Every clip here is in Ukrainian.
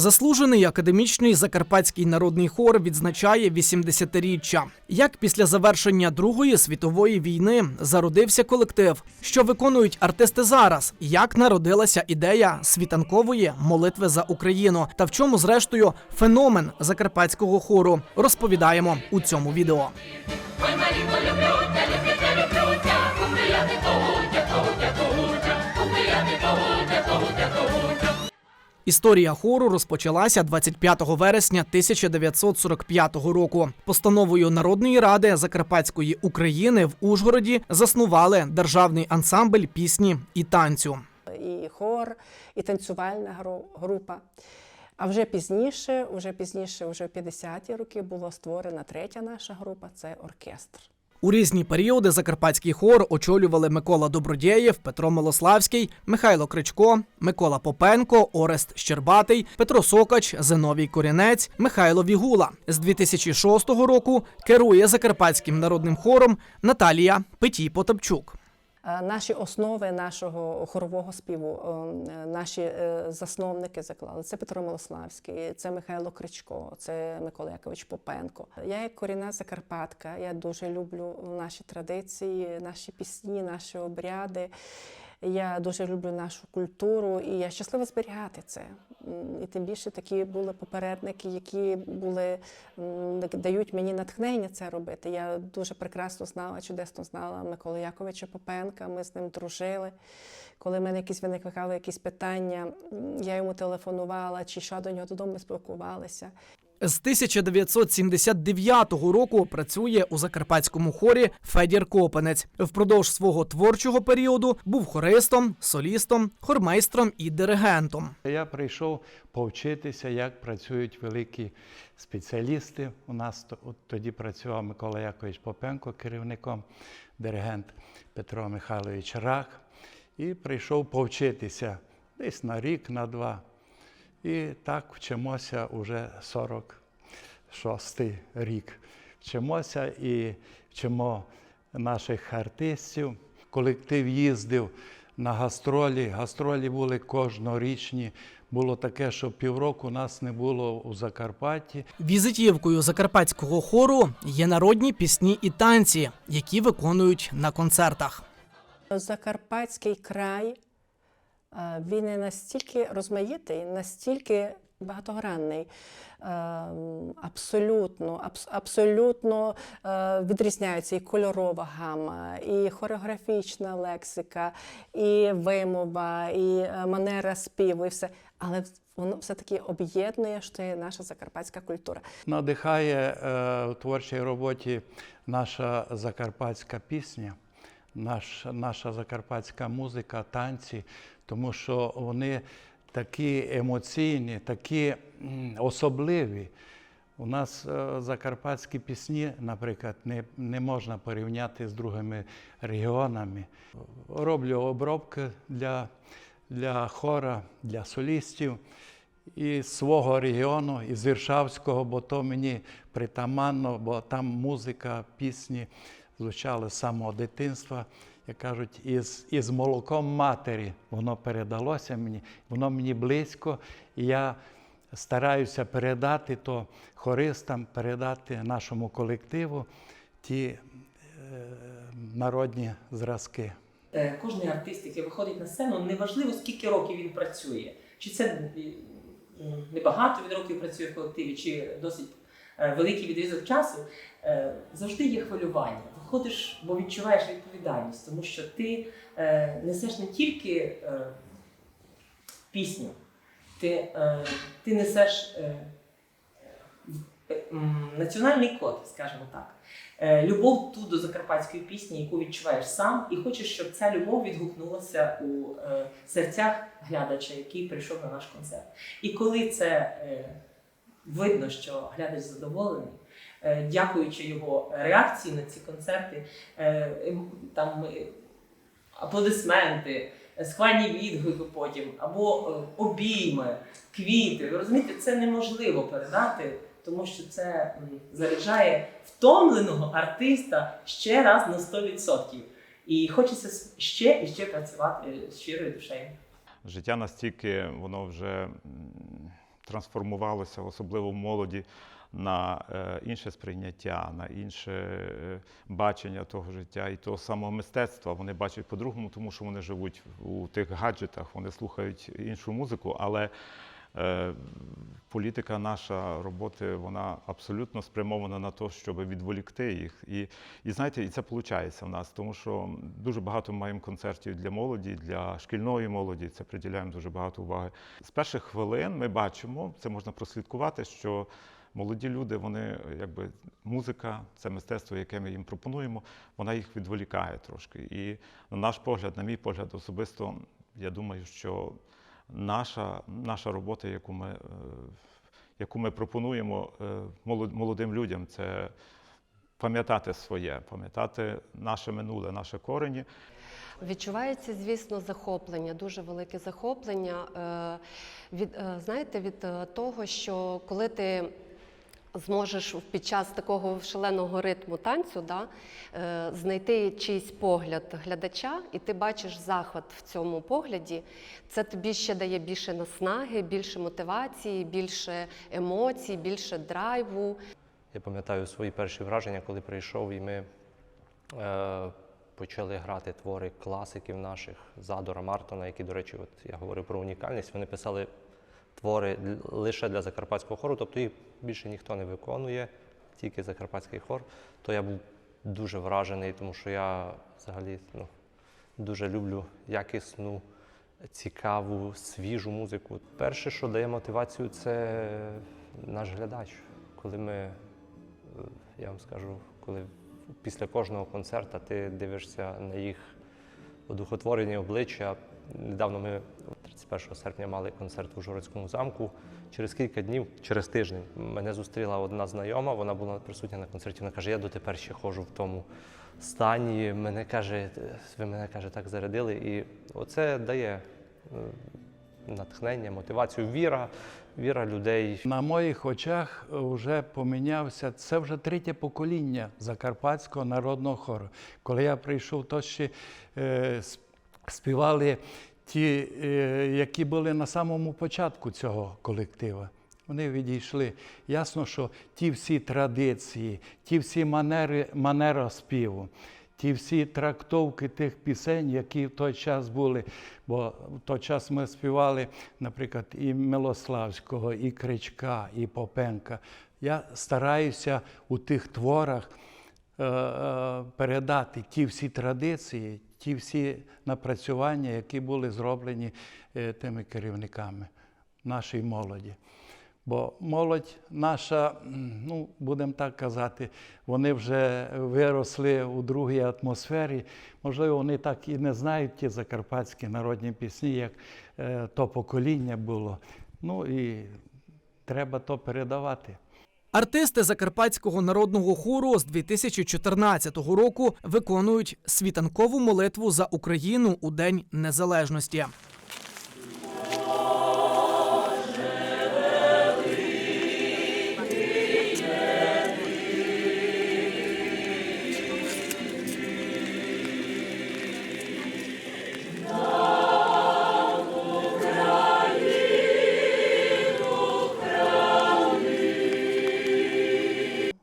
Заслужений академічний закарпатський народний хор відзначає 80-річчя. Як після завершення Другої світової війни зародився колектив, що виконують артисти зараз, як народилася ідея світанкової молитви за Україну, та в чому, зрештою, феномен закарпатського хору, розповідаємо у цьому відео. Історія хору розпочалася 25 вересня 1945 року. Постановою Народної ради Закарпатської України в Ужгороді заснували державний ансамбль пісні і танцю. і хор, і танцювальна гру- група. А вже пізніше, вже пізніше, вже в 50-ті роки була створена третя наша група це оркестр. У різні періоди закарпатський хор очолювали Микола Добродєєв, Петро Милославський, Михайло Кричко, Микола Попенко, Орест Щербатий, Петро Сокач, Зиновій Корінець, Михайло Вігула. З 2006 року керує закарпатським народним хором Наталія Петій Потапчук. Е, Наші основи нашого хорового співу, е, наші е, засновники заклали. Це Петро Милославський, це Михайло Кричко, це Микола Якович Попенко. Я як корінна Закарпатка, я дуже люблю наші традиції, наші пісні, наші обряди. Я дуже люблю нашу культуру і я щаслива зберігати це. І тим більше такі були попередники, які були дають мені натхнення це робити. Я дуже прекрасно знала, чудесно знала Миколу Яковича Попенка. Ми з ним дружили. Коли в мене якісь виникали якісь питання, я йому телефонувала чи йшла до нього додому, ми спілкувалися. З 1979 року працює у закарпатському хорі Федір Копенець. Впродовж свого творчого періоду був хористом, солістом, хормейстром і диригентом. Я прийшов повчитися, як працюють великі спеціалісти. У нас тоді працював Микола Якович Попенко керівником, диригент Петро Михайлович Рах. І прийшов повчитися десь на рік, на два. І так вчимося уже 46-й рік. Вчимося і вчимо наших артистів. Колектив їздив на гастролі. Гастролі були кожнорічні. Було таке, що півроку нас не було у Закарпатті. Візитівкою закарпатського хору є народні пісні і танці, які виконують на концертах. Закарпатський край він не настільки розмаїтий, настільки багатогранний, е, абсолютно, абсолютно е, відрізняються і кольорова гама, і хореографічна лексика, і вимова, і е, манера співу, і все. Але воно все-таки об'єднує, що це наша закарпатська культура. Надихає е, в творчій роботі наша закарпатська пісня, наш, наша закарпатська музика, танці, тому що вони такі емоційні, такі особливі. У нас е, закарпатські пісні, наприклад, не, не можна порівняти з другими регіонами. Роблю обробки для, для хора, для солістів із свого регіону, із Іршавського, бо то мені притаманно, бо там музика, пісні звучали з самого дитинства, як кажуть, із, із молоком матері. Воно передалося мені, воно мені близько, і я стараюся передати то хористам, передати нашому колективу ті е, народні зразки. Е, Кожний артист, який виходить на сцену, неважливо скільки років він працює, чи це небагато він років працює в колективі, чи досить е, великий відрізок часу, е, завжди є хвилювання. Виходиш, бо відчуваєш відповідальність, тому що ти е, несеш не тільки е, пісню, ти, е, ти несеш е, е, національний код, скажімо так. Е, Любов ту до закарпатської пісні, яку відчуваєш сам, і хочеш, щоб ця любов відгукнулася у е, серцях глядача, який прийшов на наш концерт. І коли це е, видно, що глядач задоволений, дякуючи його реакції на ці концерти, е, ем, там е, аплодисменти, е, схвальні відгуки потім, або е, обійми, квіти. Ви розумієте, це неможливо передати, тому що це заряджає втомленого артиста ще раз на 100%. І хочеться ще і ще працювати з щирою душею. життя настільки воно вже трансформувалося, особливо в молоді, на е, інше сприйняття, на інше е, бачення того життя і того самого мистецтва. Вони бачать по-другому, тому що вони живуть у тих гаджетах, вони слухають іншу музику, але е, політика наша роботи, вона абсолютно спрямована на те, щоб відволікти їх. І, і знаєте, і це виходить в нас, тому що дуже багато маємо концертів для молоді, для шкільної молоді. Це приділяємо дуже багато уваги. З перших хвилин ми бачимо, це можна прослідкувати, що молоді люди, вони якби музика, це мистецтво, яке ми їм пропонуємо, вона їх відволікає трошки. І на наш погляд, на мій погляд, особисто, я думаю, що наша, наша робота, яку ми, е, яку ми пропонуємо е, молодим людям, це пам'ятати своє, пам'ятати наше минуле, наші корені. Відчувається, звісно, захоплення, дуже велике захоплення. е, Від, е, знаєте, від е, того, що коли ти зможеш під час такого шаленого ритму танцю да, е, знайти чийсь погляд глядача, і ти бачиш захват в цьому погляді, це тобі ще дає більше наснаги, більше мотивації, більше емоцій, більше драйву. Я пам'ятаю свої перші враження, коли прийшов, і ми е, почали грати твори класиків наших Задора Мартона, які, до речі, от я говорив про унікальність. Вони писали твори лише для закарпатського хору, тобто їх більше ніхто не виконує, тільки закарпатський хор. То я був дуже вражений, тому що я взагалі ну, дуже люблю якісну, цікаву, свіжу музику. Перше, що дає мотивацію, це наш глядач. Коли ми е, я вам скажу, коли після кожного концерту ти дивишся на їх одухотворені обличчя. Недавно ми 31 серпня мали концерт в Ужгородському замку. Через кілька днів, через тиждень, мене зустріла одна знайома, вона була присутня на концерті. Вона каже: я дотепер ще ходжу в тому стані. Мене каже, ви мене каже, так зарядили. І оце дає е, натхнення, мотивацію, віра, віра людей На моїх очах вже помінявся. Це вже третє покоління Закарпатського народного хору. Коли я прийшов, то ще е, співали ті, е, які були на самому початку цього колектива. Вони відійшли. Ясно, що ті всі традиції, ті всі манери, манера співу, ті всі трактовки тих пісень, які в той час були. Бо в той час ми співали, наприклад, і Милославського, і Кричка, і Попенка. Я стараюся у тих творах передати ті всі традиції, ті всі напрацювання, які були зроблені е, тими керівниками нашої молоді. Бо молодь наша, ну будемо так казати, вони вже виросли у другій атмосфері. Можливо, вони так і не знають ті закарпатські народні пісні, як е, то покоління було. Ну і треба то передавати. Артисти Закарпатського народного хору з 2014 року виконують світанкову молитву за Україну у День Незалежності.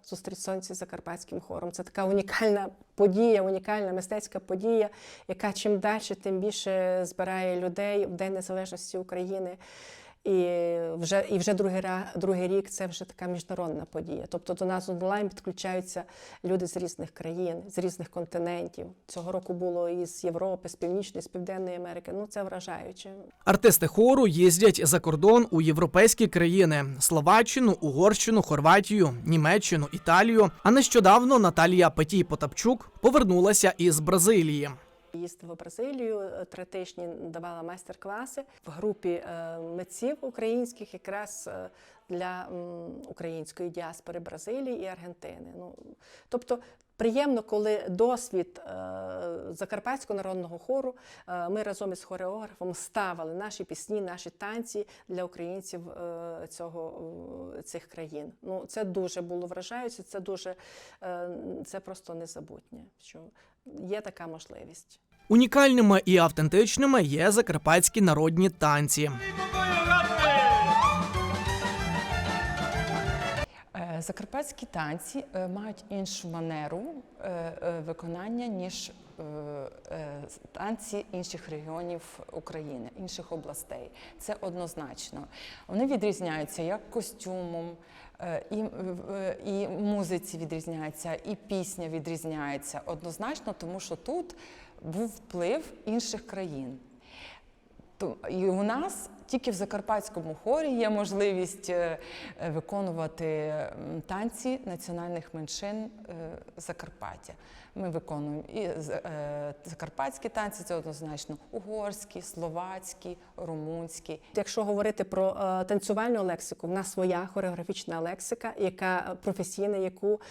Зустріч сонця з закарпатським хором. Це така унікальна подія, унікальна мистецька подія, яка чим далі, тим більше збирає людей в День Незалежності України. І вже, і вже другий, другий рік це вже така міжнародна подія. Тобто до нас онлайн підключаються люди з різних країн, з різних континентів. Цього року було із Європи, з Північної, з Південної Америки. Ну це вражаюче. Артисти хору їздять за кордон у європейські країни: Словаччину, Угорщину, Хорватію, Німеччину, Італію. А нещодавно Наталія Петій Потапчук повернулася із Бразилії. Їздила в Бразилію е, три тижні, давала майстер-класи в групі е, митців українських, якраз е, для української діаспори Бразилії і Аргентини. Ну, тобто приємно, коли досвід Закарпатського народного хору ми разом із хореографом ставили наші пісні, наші танці для українців цього, цих країн. Ну, це дуже було вражаюче, це дуже це просто незабутнє, що є така можливість. Унікальними і автентичними є закарпатські народні танці. Е, Закарпатські танці е, мають іншу манеру е, виконання, ніж танці інших регіонів України, інших областей. Це однозначно. Вони відрізняються як костюмом, і, і музиці відрізняється, і пісня відрізняється однозначно, тому що тут був вплив інших країн. То- І у нас тільки в закарпатському хорі є можливість е, виконувати танці національних меншин е, Закарпаття. Ми виконуємо і е, закарпатські танці, це однозначно угорські, словацькі, румунські. Якщо говорити про танцювальну лексику, в нас своя хореографічна лексика, яка професійна, яку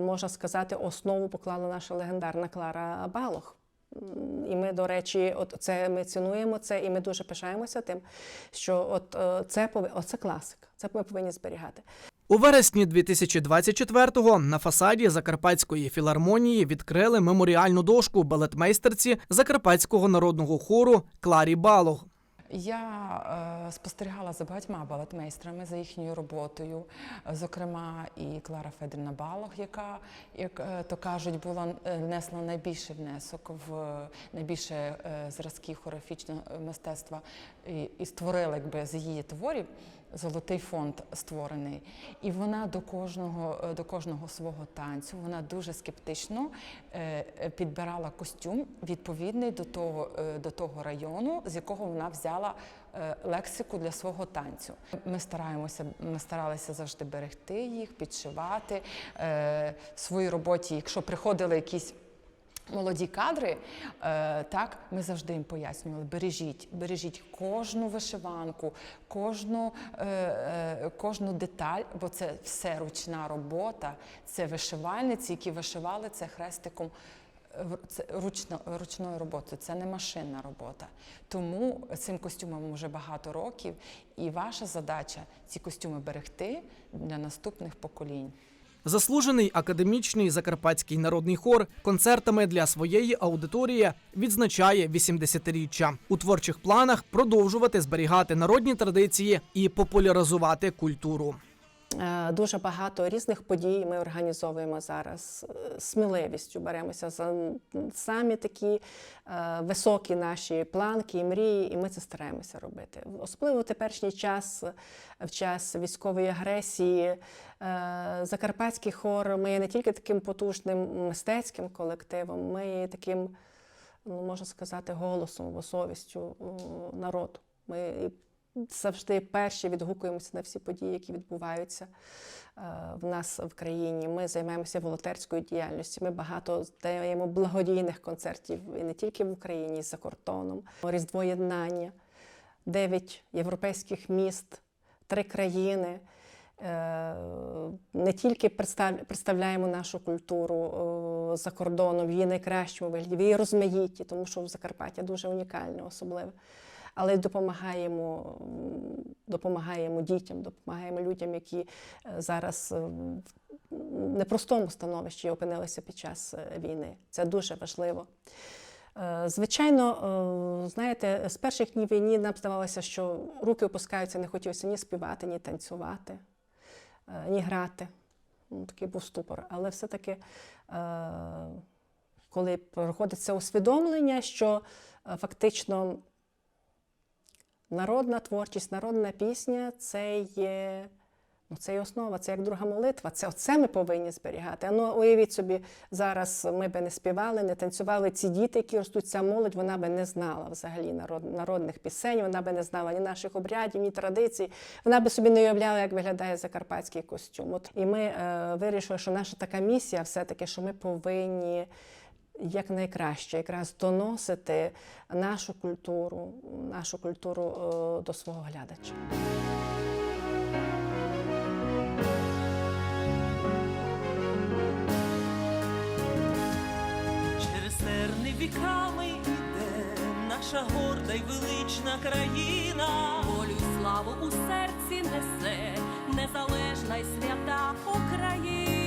можна сказати, основу поклала наша легендарна Клара Балох. І ми, до речі, от це ми цінуємо це, і ми дуже пишаємося тим, що от е, це оце класика. Це ми повинні зберігати. У вересні 2024-го на фасаді Закарпатської філармонії відкрили меморіальну дошку балетмейстерці Закарпатського народного хору Кларі Балог. Я е, спостерігала за багатьма балетмейстрами за їхньою роботою, е, зокрема і Клара Федорівна Балог, яка, як е, то кажуть, була е, внесла найбільший внесок в е, найбільше е, зразків хореографічного мистецтва і, і створила якби з її творів. Золотий фонд створений, і вона до кожного е, до кожного свого танцю вона дуже скептично е, е, підбирала костюм відповідний до того, до того району, з якого вона взяла лексику для свого танцю. Ми стараємося, ми старалися завжди берегти їх, підшивати своїй роботі. Якщо приходили якісь Молоді кадри, е, так ми завжди їм пояснювали: бережіть, бережіть кожну вишиванку, кожну, е, е, кожну деталь, бо це все ручна робота, це вишивальниці, які вишивали це хрестиком. Це ручно, ручною роботою, це не машинна робота. Тому цим костюмам вже багато років, і ваша задача ці костюми берегти для наступних поколінь. Заслужений академічний закарпатський народний хор концертами для своєї аудиторії відзначає 80-річчя. У творчих планах продовжувати зберігати народні традиції і популяризувати культуру. Е, Дуже багато різних подій ми організовуємо зараз. Е, Сміливістю беремося за самі такі е, високі наші планки і мрії, і ми це стараємося робити. Особливо в теперішній час, в час військової агресії, Закарпатський хор ми є не тільки таким потужним мистецьким колективом, ми є таким, ну можна сказати, голосом або совістю народу. Ми завжди перші відгукуємося на всі події, які відбуваються е, в нас в країні. Ми займаємося волонтерською діяльністю. Ми багато даємо благодійних концертів і не тільки в Україні, і за кордоном. Різдво єднання, дев'ять європейських міст, три країни. Е, Не тільки представляємо нашу культуру е, за кордоном в її найкращому вигляді, в її розмаїтті, тому що в Закарпаття дуже унікальне, особливе але й допомагаємо, допомагаємо дітям, допомагаємо людям, які е, зараз е, в непростому становищі опинилися під час е, війни. Це дуже важливо. Звичайно, знаєте, з перших днів війни нам здавалося, що руки опускаються, не хотілося ні співати, ні танцювати, ні грати. Ну, Такий був ступор. Але все-таки, коли проходить це усвідомлення, що фактично народна творчість, народна пісня це є. Ну, це є основа, це як друга молитва. Це оце ми повинні зберігати. А Ну, уявіть собі, зараз ми би не співали, не танцювали. Ці діти, які ростуть, ця молодь, вона би не знала взагалі народ, народних пісень, вона би не знала ні наших обрядів, ні традицій. Вона би собі не уявляла, як виглядає закарпатський костюм. От, і ми е, вирішили, що наша така місія все-таки, що ми повинні якнайкраще якраз доносити нашу культуру, нашу культуру е, до свого глядача. Через терни віками йде наша горда й велична країна. Волю й славу у серці несе незалежна й свята Україна.